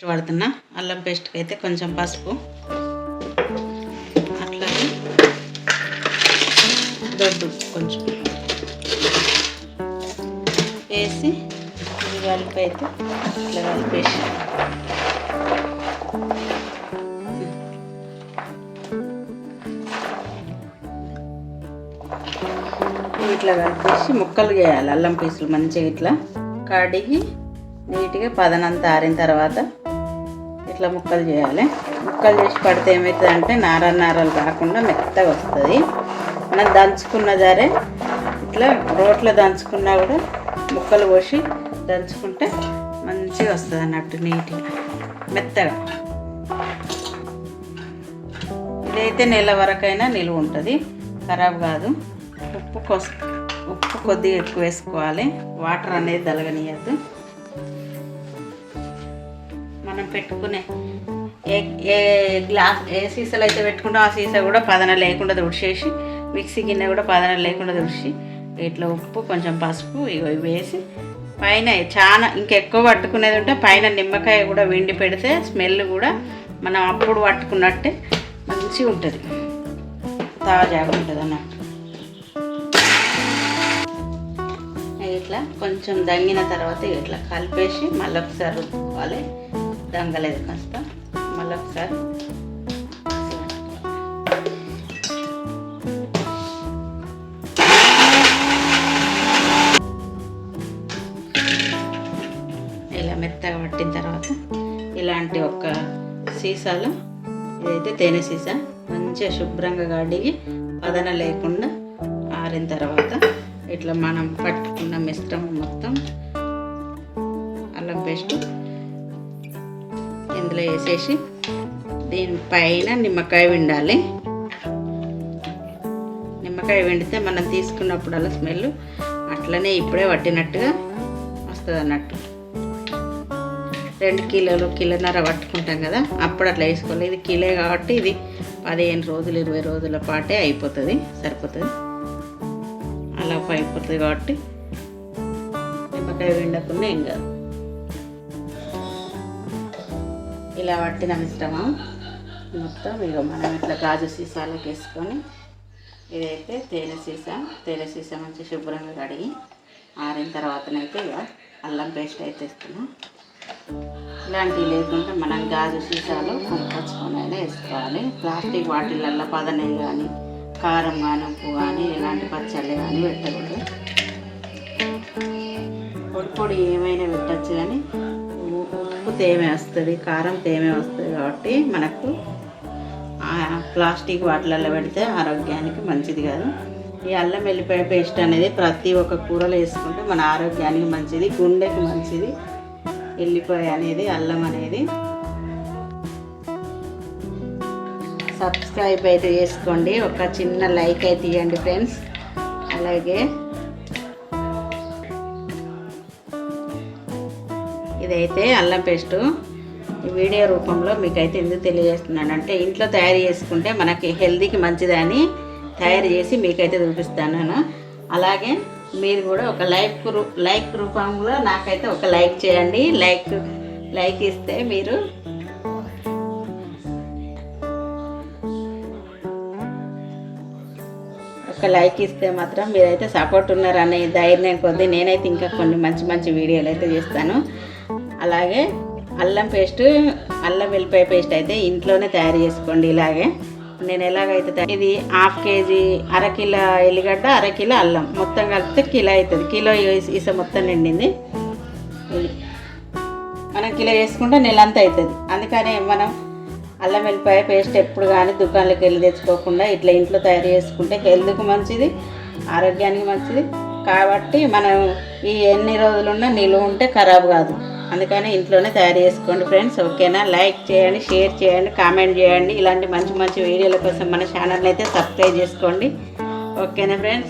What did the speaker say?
వాడుతున్నా. అల్లం పేస్ట్కి అయితే కొంచెం పసుపు. అట్లాగే దొడ్డు కొంచెం. వేసి ఇది కలిపి అయితే అట్లా కలిపేసి ఇట్లా కలిపేసి ముక్కలు చేయాలి అల్లం పీసులు మంచిగా ఇట్లా కడిగి నీట్గా పదనంతా ఆరిన తర్వాత ఇట్లా ముక్కలు చేయాలి. ముక్కలు చేసి పడితే ఏమవుతుంది అంటే నార నారలు రాకుండా మెత్తగా వస్తుంది. మనం దంచుకున్న సరే ఇట్లా రోట్లో దంచుకున్నా కూడా ముక్కలు పోసి దంచుకుంటే మంచిగా వస్తుంది అన్నట్టు నీట్గా మెత్తగా. ఇదైతే నెల వరకైనా నిలువ ఉంటుంది. ఖరాబ్ కాదు. ఉప్పు కొస్ ఉప్పు కొద్దిగా ఎక్కువ వేసుకోవాలి. వాటర్ అనేది తలగనియద్దు. మనం పెట్టుకునే ఏ ఏ గ్లాస్ ఏ సీసాలు అయితే పెట్టుకుంటాం ఆ సీసా కూడా పదన లేకుండా తుడిచేసి మిక్సీ గిన్నె కూడా పదన లేకుండా తుడిచి ఇట్లా ఉప్పు కొంచెం పసుపు ఇగో ఇవి వేసి పైన చాలా ఇంకెక్కువ పట్టుకునేది ఉంటే పైన నిమ్మకాయ కూడా వెండి పెడితే స్మెల్ కూడా మనం అప్పుడు పట్టుకున్నట్టే మంచిగా ఉంటుంది. తాజాగా ఉంటుంది అన్నట్టు ఇట్లా కొంచెం దంగిన తర్వాత ఇట్లా కలిపేసి మళ్ళీ ఒకసారి రుద్దుకోవాలి. దంగలేదు కాస్త. మళ్ళీ ఒకసారి. ఇలా మెత్తగా పట్టిన తర్వాత ఇలాంటి ఒక సీసాలో ఇదైతే తేనె సీసా మంచిగా శుభ్రంగా కడిగి పదన లేకుండా ఆరిన తర్వాత ఇట్లా మనం పట్టుకున్న మిశ్రమం మొత్తం అల్లం పేస్ట్ ఇందులో వేసేసి దీనిపైన నిమ్మకాయ విండాలి నిమ్మకాయ విండితే మనం తీసుకున్నప్పుడల్లా స్మెల్ అట్లనే ఇప్పుడే పట్టినట్టుగా వస్తుంది అన్నట్టు. రెండు కిలోలు కిలోన్నర పట్టుకుంటాం కదా అప్పుడు అట్లా వేసుకోవాలి. ఇది కిలో కాబట్టి ఇది పదిహేను రోజులు ఇరవై రోజుల పాటే అయిపోతుంది సరిపోతుంది. అలా అయిపోతుంది కాబట్టి నిమ్మకాయ విండకుండా ఏం కాదు. ఇలా పట్టిన మిశ్రమం మొత్తం ఇక మనం ఇట్లా గాజు సీసాలకు వేసుకొని ఇదైతే తేనె సీసా. తేనె సీసా మంచి శుభ్రంగా కడిగి ఆరిన తర్వాతనైతే ఇక అల్లం పేస్ట్ అయితే ఇస్తున్నాం ఇలాంటివి లేకుండా మనం గాజు సీసాలు కొనుక్కొచ్చుకొని అయినా వేసుకోవాలి. ప్లాస్టిక్ వాటిలల్లో పదనే కానీ కారం కానీ ఉప్పు కానీ ఇలాంటి పచ్చళ్ళు కానీ పెట్టకూడదు. పొడి పొడి ఏమైనా పెట్టచ్చు కానీ ఉప్పు తేమే వస్తుంది కారం తేమే వస్తుంది కాబట్టి మనకు ప్లాస్టిక్ వాటిలలో పెడితే ఆరోగ్యానికి మంచిది కాదు. ఈ అల్లం వెల్లిపాయ పేస్ట్ అనేది ప్రతి ఒక్క కూరలో వేసుకుంటే మన ఆరోగ్యానికి మంచిది గుండెకి మంచిది. వెల్లిపాయ అనేది అల్లం అనేది. సబ్స్క్రైబ్ అయితే చేసుకోండి. ఒక చిన్న లైక్ అయితే ఇవ్వండి ఫ్రెండ్స్. అలాగే ఇదైతే అల్లం పేస్టు. వీడియో రూపంలో మీకైతే ఎందుకు తెలియజేస్తున్నాను అంటే ఇంట్లో తయారు చేసుకుంటే మనకి హెల్తీకి మంచిదని తయారు చేసి మీకైతే చూపిస్తాను. అలాగే మీరు కూడా ఒక లైక్ లైక్ రూపంలో నాకైతే ఒక లైక్ చేయండి. లైక్ లైక్ ఇస్తే మీరు ఒక లైక్ ఇస్తే మాత్రం మీరైతే సపోర్ట్ ఉన్నారనే ధైర్యం కొద్దీ నేనైతే ఇంకా కొన్ని మంచి మంచి వీడియోలు అయితే చేస్తాను. అలాగే అల్లం పేస్ట్ అల్లం వెల్లిపాయ పేస్ట్ అయితే ఇంట్లోనే తయారు చేసుకోండి ఇలాగే. నేను ఎలాగైతే ఇది హాఫ్ కేజీ అరకిలో ఎల్లిగడ్డ అరకిలో అల్లం. మొత్తం కలిపితే కిలో అవుతుంది. కిలో ఇస- మొత్తం నిండింది. ఇది. మనం కిలో చేసుకుంటే నెలంతా అవుతుంది. అందుకని మనం అల్లం వెల్లిపాయ పేస్ట్ ఎప్పుడు కానీ దుకాణాలకు వెళ్ళి తెచ్చుకోకుండా ఇట్లా ఇంట్లో తయారు చేసుకుంటే హెల్త్కు మంచిది ఆరోగ్యానికి మంచిది. కాబట్టి మనం ఈ ఎన్ని రోజులున్నా నిలువ ఉంటే ఖరాబ్ కాదు. అందుకని ఇంట్లోనే తయారు చేసుకోండి ఫ్రెండ్స్ ఓకేనా? లైక్ చేయండి షేర్ చేయండి కామెంట్ చేయండి. ఇలాంటి మంచి మంచి వీడియోల కోసం మన ఛానల్ అయితే సబ్స్క్రైబ్ చేసుకోండి. ఓకేనా ఫ్రెండ్స్?